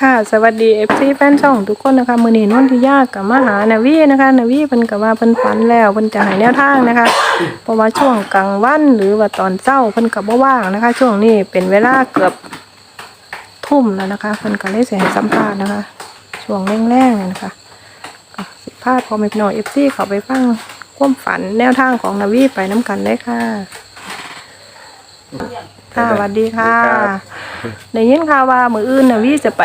ค่ะสวัสดี FC แฟนช่องทุกคนนะคะมื้อนี้นนทิยากับมาหานาวีนะคะนาวีเพิ่นก็ว่าเพิ่นฝันแล้วเพิ่นจะให้แนวทางนะคะ เพราะว่าช่วงกลางวันหรือว่าตอนเช้าเพิ่นก็บ่ว่างนะคะ ช่วงนี้เป็นเวลาเกือบทุ่มแล้วนะคะเพิ่นก็เลยสิให้สัมภาษณ์นะคะ ช่วงแรงๆเนี่ยนะคะก็สิพาพ่อแม่พี่น้อง FC เข้าไปฟังความฝันแนวทางของนาวีไปน้กันเลยค่ะค่ะสวัสดีค่ะครับ ได้ยินข่าวว่ามืออื่นน่ะวิจะไป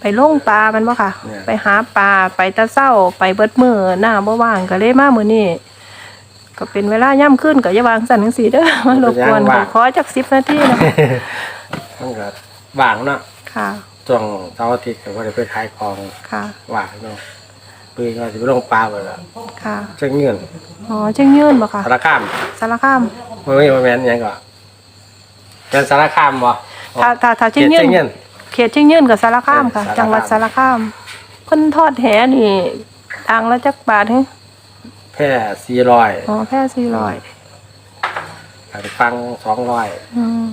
ไปลงปลาแมันบ่ค่ะ เนี่ย ไปหาปลาไปตะเศร้าไปเบิดมือหน้าบ่ว่างก็เลยมามื้อนี้ก็เป็นเวลาย่ำขึ้นก็อย่าวางสั่นจังซี่เด้อมารบกวนเป็นย่างว่างขอจัก10นาทีนะมันก็ว่างเนาะค่ะช่วงเสาร์อาทิตย์ก็บ่ได้ไปขายของค่ะว่างเนาะปืนก็สิไปลงปลาไปแล้วค่ะเช็คเงินอ๋อเชียงยืนบ่ค่ะสารคามสารคามบ่มีบ่แม่นหยังก็ เป็นสารคามบ่ถ้าถ้าถ้าเขีเชียยนงยืนเงินเขตเชียงยืนกับสารคามค่ะ เออสารคาม จังหวัดสารคามเพิ่นทอดแหนี่ทางละจักบาทเฮ้แพร่400อ๋อแค่400ขายฟัง200อืม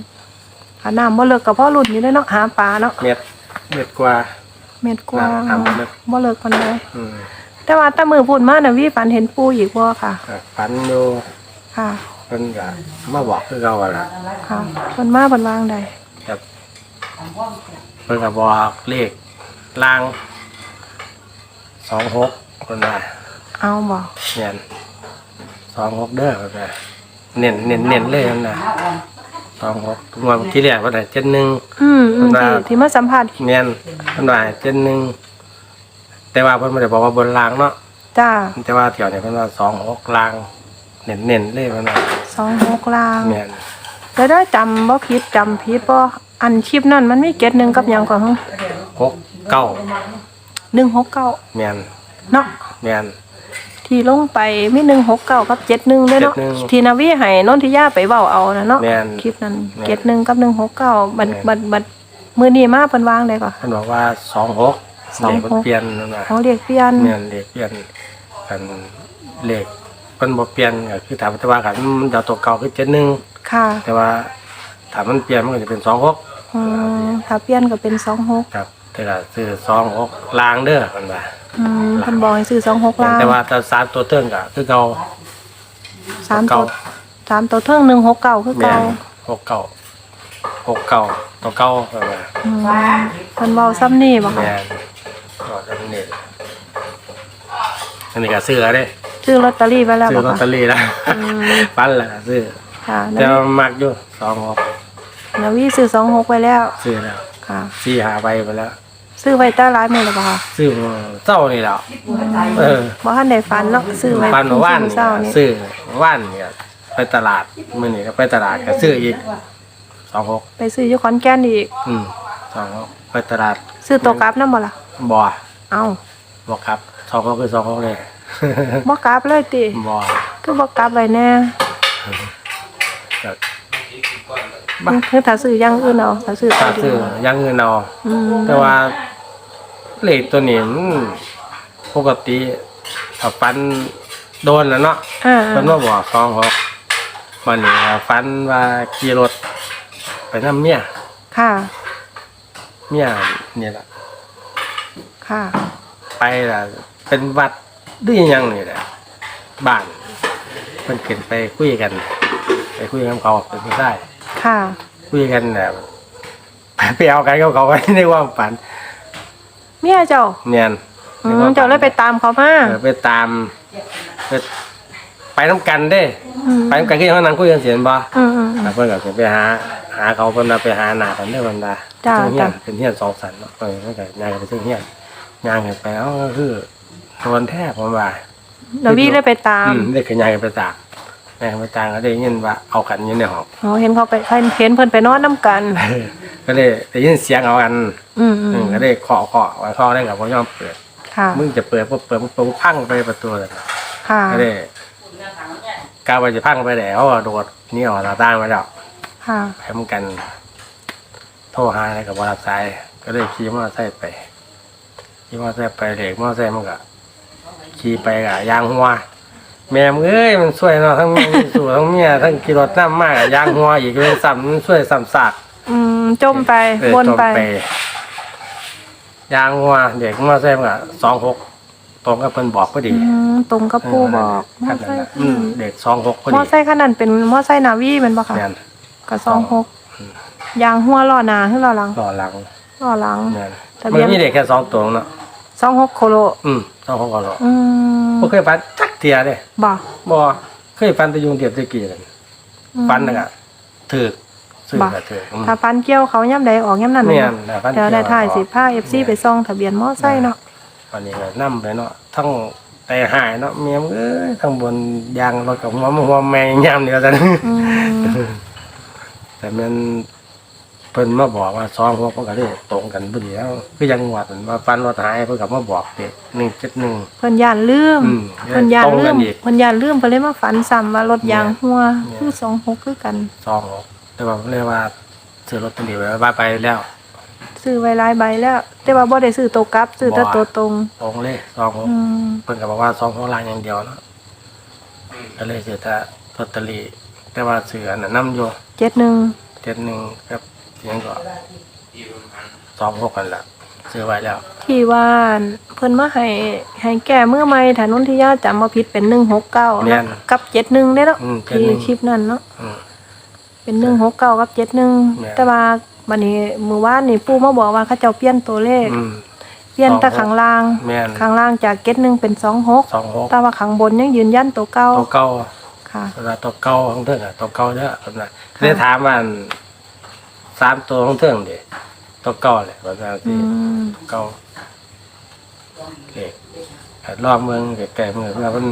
หาน้ำบ่เลิกกับพ่อรุ่นอยู่ได้อเนาะหาปลาเนาะเม็ดเม็ดกว่า เม็ดกว่าน้ำเม็ดบ่เลิกปานใดอืมแต่ว่าแต่มือพูดมาน่ะวิฝันเห็นปูอีกบ่ค่ะ ก็ฝันอยู่ค่ะ เพิ่นก็มาบอกคือเก่าว่าล่ะค่ะเพิ่นมาเพิ่นวางใดครับเพิ่นก็บอกเลขล่าง26เพิ่นว่าเอาบ่เนียนสองหกเด้อแบบนี้เน้นเน้นเน้นเลยนั่นนะสองหกทุกวันที่แรกว่าแต่เจ็ดหนึ่ง อืมอืมว่าที่ที่มาสัมภาษณ์เนียนมันว่าเจ็ดหนึ่งแต่ว่าเพิ่นไม่ได้บอกว่าบนรางเนาะจ้าแต่ว่าแถวนี้เพิ่นว่าสองหกราง เน้นเน้นเลยเพิ่นว่า 26ลางเนียนแล้วได้จำบ่ผิดจำผิดบ่อันคลิปนั้นมันมีเกตหนึ่งกับหยังก่อนฮะหกเก้า169เนียนเนาะเนียนที่ลงไปมี169กับ71เลยเนาะ71ที่นาวีให้นนทิยาไปเว้าเอานะเนาะแม่นคลิปนั้นแม่น เกตหนึ่งกับ169บัดแม่นบัดบัดมื้อนี้มาเพิ่นวางได้ก่อนเพิ่นบอกว่าสองหกสองเลหกขมันเปลี่ยนนั่นนะเขาเรียกเปลี่ยนเนียนเลขเปลี่ยนกันเลข เพิ่นบ่เปลี่ยนก็คือถามแต่ว่ากันมันจะตัวเก่าคือเจ็ดหนึ่งค่ะแต่ว่าถ้ามันเปลี่ยนมันก็จะเป็นสองหกอืมถ้าเปลี่ยนก็เป็นสองหกครับ แต่ละซื้อสองหกลางเด้อมันว่าอืมเพิ่นบอกให้ซื้อสองหกล้านแต่ว่าถ้าสามตัวเทิงก็คือเก่าสามเก่าตัวสามตัวเทิงหนึ่งหกเก้าคือแม่เก่านหกเก่าหกเก่าตัวเก่ามันว่าอืมเพิ่นเว้าซ้ำนี่บ่ค่ะแม่นก็จะนี่อันนี้ก็ซื้อแล้วเด้ ซื้อลอตเตอรี่ไปแล้วซื้อบ่ลอตเตอค่ะรี่แล้วอืมปั้นแล้วซื้อค่ะแต่ว่ามักอยู่สองหกนาวีซื้อสองหกไว้แล้วซื้อแล้วค่ะสี่หาใบไปแล้ว ซื้อไว้แต่หลายมื้อแล้วบ่ค่ะซื้อเจ้านี่แหล้วเออบ่ทันได้ฝันเนาะซื้อไว้ปันมาว่านเช้านี่ซื้อว่านเนี่ยไปตลาดมื้อนี้ก็ไปตลาดก็ซื้ออีกสองหกไปซื้ออยู่ขอนแก่นอีก อืมสองหกไปตลาด ซื้อตัวกลับนำบ่ล่ะบ่อเอ้าบ่ครับสองหกคือสองหกเลย บ่กลับเลยติบ่อคือบ่กลับไว้แน่ก็คือถ้าซื้ออย่างอื่นเอาถ้าซื้อถ้าตัวเดีซื้อยวอยังเงินเอาอืมแต่ว่าเลขตัวนี้มันปกติถ้าฟันโดนแล้วเนาะอ่าเพิ่นมาบอกสองหกมันนี่ฟันว่าขี่รถไปนำเมียค่ะเมียนี่ล่ะค่ะ ไปล่ะเป็นวัด หรือหยังนี่แหละบ้านเพิ่นขึ้นไปคุยกัน ไปคุยกับเขาเป็นผู้ชายค่ะ คุยกันแบบไปไปเอากันกับเขาไว้ในความฝันเมียเจ้าเนียนอืมเจ้าเลยไปตามเขามาเออไปตามไปไปน้ำกันเด้ อืมไปน้ำกันคือเขานั่งคุยกันเสียนบ่อืมอืมเพิ่นก็สิไปหา หาเขาเพิ่นน่ะไปหาหน้ากันเด้อเพิ่นว่าจ้าซึ่งเฮียนจ้าเป็นเฮียนสองสันเนาะเออเพิ่นก็ย่างกันไปซึ่งเฮียนย่างกันไปเอ้าก็คือ โดนแท้ผมว่าแล้ววี่เลยไปตามอืมได้ขยายกันไปตากแม่กันไปตากก็ได้ยินว่าเอากันอยู่ในห้องอ๋อเห็นเขาไปเห็นเห็นเพิ่นไปนอนน้ำกันก็เลยได้ยินเสียงเอากันอืมอือืมมก็ได้เคาะเคาะไว้เคาะได้กับพ่อยอมเปิด ค่ะมึงจะเปิดพอเปิดปุ๊บเปิดปุ๊บพังไปประตูเลยค่ะก็ได้กาวาจะพังไปแล้วโดดหนี่ออกหน้าต่างไปแล้ว ค่ะแถมกัน โทรหาอะไรกับบรับสายก็เลยขี่มอเตอร์ไซค์ไปขี่มอเตอร์ไซค์ไปเหล็กมอเตอร์ไซค์มันก็ ขี่ไปกับยางหัวแม่มึงเอ้ยมันช่วยเนาะทั้งแม่สู่ทั้งเมียทั้งขี่รถน้ำมากยางหัวอีกเลยซ้ำมันช่วยซ้ำซากอืมจมไปเออบนจมไป ไปยางงัวเด็กมาใส่มันก็สองหกตรงกับเพิ่นบอกพอดีอืมตรงกับปูบอกมคัอนไซนั้นค์น่ะอืมเด็กสองหกพอมดีอไซค์คันนั้นเป็นมอไซค์นาวีแมันบ่ค่ะแม่นก็สองหกยางหัวล้อหน้าขึ้นล้อหลังต่อหลังล้อหลังแม่นทะเบีมัยนนมีเด็กแค่สองตัวเนาะ สองหกโคโลอืมสองหกก็หรอกอืมบ่เคยฝันจักเทียเด้บ่บ่เคยฝันแต่ยุงเดียบตะกี้นั่นอืมฝันน่ะก็ถูกซื้อบ่ก็ถูกอืม ถ้าฟันเกี่ยวเขาย่ำใดออกย่ำนั้นแม่เนาะนน่ะฝันเดี๋ยวได้ถ่ายสิเกี่วผ้าเอฟซีไปซ่องทะเบียนมอไซค์เนาะวันนี้ก็นำไปเนาะทั้งแต่หายเนาะเมียมเอ้ยทั้งบนยางรถกับหัวมันหัวแม่ยามเดียวกันอืมแต่มันเพิ่นมาบอกว่าซองพวกมันก็ได้ตรงกันพอดีแล้วคือยังหวัดว่าฟันรถหายเพิ่นก็มาบอกเด็กหนึ่งเจ็ดหนึ่ง เพิ่นย่านลืมอืมเพิ่นย่านตรงลืกัมนอีก เพิ่นย่านลืมเพิ่นเลยมาฝันซ้ำว่ารถยางหัวเนี่ยคือสองหกคือกัน ซองแต่ว่าเรียกว่าซื้อรถตัวเดียวไว้ว่าไปแล้ว ซื้อไว้หลายใบแล้ว แต่ว่าบ่ได้ซื้อตัวกลับ ซื้อแต่ตัวตรง ตรงเลยซองหกอืมเพิ่นก็บอกว่าซองของลางอย่างเดียวเนาะก็เลยซื้อแต่ลอตเตอรี่แต่ว่าซื้ออันนั้นนำอยู่เจ็ดหนึ่งเจ็ดหนึ่งกับเสี ยงก็ซองหกกันละซื้อไว้แล้ว ที่ว่าเพิ่นมาให้ให้แก้มือใหม่ถ้านุ่นที่ย่าจำบ่ผิดเป็น169แม่นะนกับ71ได้เนาะอืมที่71 คลิปนั้นเนาะอืม เป็น169กับ71แม่น แต่ว่าบัดนี้มื้อวานนี่ปู่มาบอกว่าเขาเจ้าเปลี่ยนตัวเลข อืม เปลี่ยนแต่ข้างล่างแม่น ข้างล่างจาก71เป็น26สองหกแต่ว่าข้างบนยังยืนยันตัวเก่าตัวเก่าค่ะ เวลาตัวเก่าของเถิงอะตัวเก่าเยอะแบบนั้นได้ถามว่าอัน สามตัวของเถิงเด็ตัวเก่าเลยแบบนั้นอืที่มตัวเก่าเด็กรอบเมืองไก่เมืองเพื่อมัน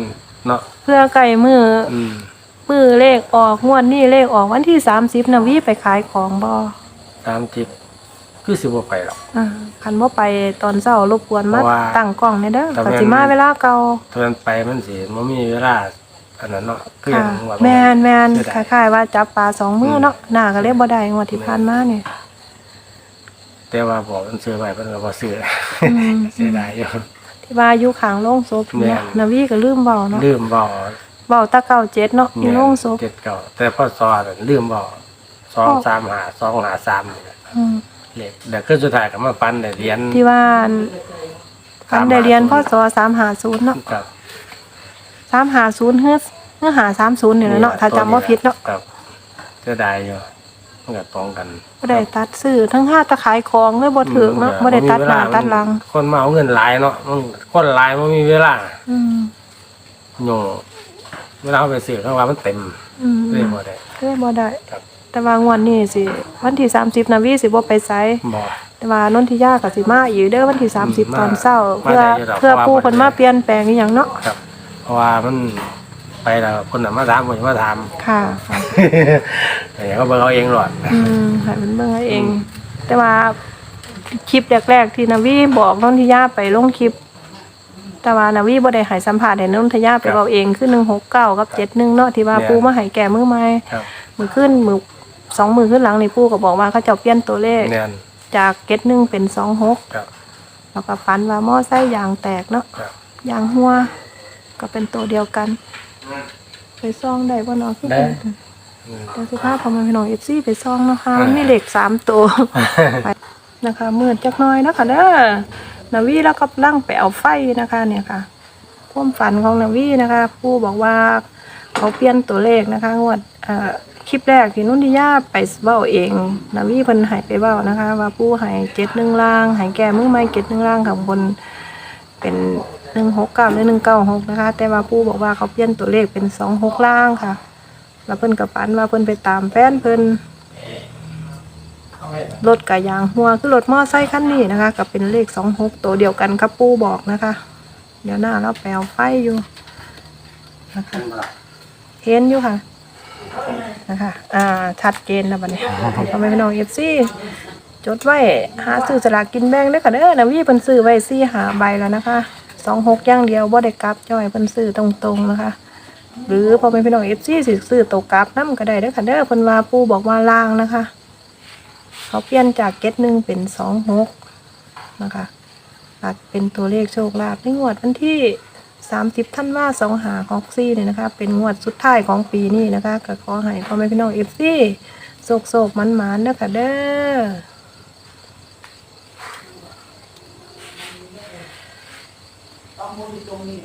เนาะเพื่อไก่มืออืมมือเลขออกงวดนี้เลขออกวันที่30นะวิไปขายของบ่สามจิตคือสิบไปหรอกอ่าคันบ่ไปตอนเช้ารบกวนมาเพราะว่าตั้งกล้องในเด้อแต่ก็แม่นสิมาเวลาเก่าถ้ามันไปมันสิมันมีเวลา อันนั้นเนาะคืออค่ะย่างว่า แม่นแม่นเสียคดายล้ายๆว่าจับปลาสองมือเนาะหน้าก็เลยบ่ได้งวดที่ผ่านมาเนี่ย แต่ว่าบอกมันซื้อไว้เพิ่นก็บ่ซื้ออืมเสียดายอยู่ ที่ว่าอยู่ข้างโรงศพเนี่ยแม่น นาวีก็ลืมเว้าเนาะลืมบอกเว้าแตะเก่าเจ็ดเนาะอยู่โรงศพ เจ็ดเก่าแต่พ่อซอน่ะลืมบอกสองสามหาสองหาสามนี่แหละอืมเลขเดี๋ยวขึ้นสุดท้ายก็มาฟันได้เหรียญที่ว่าฟันได้เรียนพศ350เนาะ ครับ 350เฮือเฮือหา30นี่แหละเนาะถ้าจำบ่ผิดเนาะครับเสียดายอยู่มันก็ตรงกันบ่ได้ตัดซื้อทั้งห้าตะขายของเลยบ่ถึกเนาะบ่ได้ตัดหน้าตัดหลัง คนมาเอาเงินหลายเนาะมันคนหลายมันมีเวลา อืมโยงเวลาเอาไปซื้อเขาว่ามันเต็มอืมเลยบ่ได้เลยบ่ได้ครับแต่ว่างวดนี้สิวันที่30นาวีสิบ่ไปไสบอกแต่ว่านนทิยาก็สิมาอยู่เด้อวันที่30มาตอนเช้ามาเพื่อได้อยู่ดอกเพื่อเพราะว่าปู่เพิ่นมาเปลี่ยนแปลงอีหยังเนาะครับ เพราะว่ามันไปแล้วคนน่ะมาถามคนมาถาม ค่ะค่ะแต่ก็เบิ่งเอาเองหรอกอืมให้มันเบิ่งเอาเอง แต่ว่าคลิปแรกๆที่นาวีบอกนนทิยาไปลงคลิป แต่ว่านาวีบ่ได้ให้สัมภาษณ์ให้นนทิยาไปเว้าเองคือ169กับ71เนาะที่ว่าปู่มาให้แก้มือใหม่ครับมือขึ้นมือสองมือขึ้นหลังนี่ปู่ก็บอกว่าเขาเจ้าเปลี่ยนตัวเลข แน่นจากเก็ตหนึ่งเป็นสองหกครับ แล้วก็ฝันว่าหม้อไส้ยางแตกเนาะครับ ยางหัว ก็เป็นตัวเดียวกัน ไปซ่องได้บ่เนาะคือได้เป็นอืมเดี๋ยวสิพาพอมาพี่น้องเอฟซีไปซ่องเนาะคะมันมีเหล็กสามตัวไปนะคะมืดจักหน้อยเนาะคะเด้อนาวีแล้วก็ลั่งไปเอาไฟนะคะเนี่ยค่ะ ความฝันของนาวีนะคะผู้บอกว่าเขาเปลี่ยนตัวเลขนะคะงวดเอ่อคลิปแรกที่นุ่นทิยาไปเบ้าเองนาวีเพิ่นใหายไปเบ้านะคะ ว่าผู้ใหายเจ็ดหนึ่งล่างใหายแก่มือไม้เจ็ดหนึ่งล่างข้างบน เป็น หนึ่งหกเก้าหรือหนึ่งเก้าหกนะคะ แต่ว่าผู้บอกว่าเขาเปลี่ยนตัวเลขเป็นสองหกล่างค่ะ แล้วเพิ่นกับฝันว่าเพิ่นไปตามแฟนเพิ่นรถกะยางหัวคือรถมอไซค์คันนี้นะคะ กับเป็นเลขสองหกตัวเดียวกันครับปูบอกนะคะ เดี๋ยวหน้าเราแปลวไฟอยู่นะคะเห็นอยู่ค่ะนะคะ อ่า ชัดเจนแล้วบัดนี้ทำไมพี่น้องเอฟซีจดไว้ หาซื้อสลากกินแบ่งได้ค่ะเด้อนะวี่เพิ่นซื้อไว้ซี่หาใบแล้วนะคะ สองหกย่างเดียวบ่ได้กลับจ้อยเพิ่นซื้อตรงๆนะคะ หรือพอเป็นพี่น้องเอฟซีสิซื้อตัวกลับน้ำก็ได้เด้อค่ะเด้อเพิ่นว่าปูบอกว่าล่างนะคะ เขาเปลี่ยนจากเก็ตหนึ่งเป็นสองหกนะคะอาจเป็นตัวเลขโชคลาภในงวดวันที่สามสิบท่านว่าสองหาของซี่เนี่ยนะคะ เป็นงวดสุดท้ายของปีนี้นะคะก็ขอให้พ่อแม่พี่น้องเอฟซีโศกโศกมันหมานๆนะคะเด้อ ต้องมุดอยู่ตรงนี้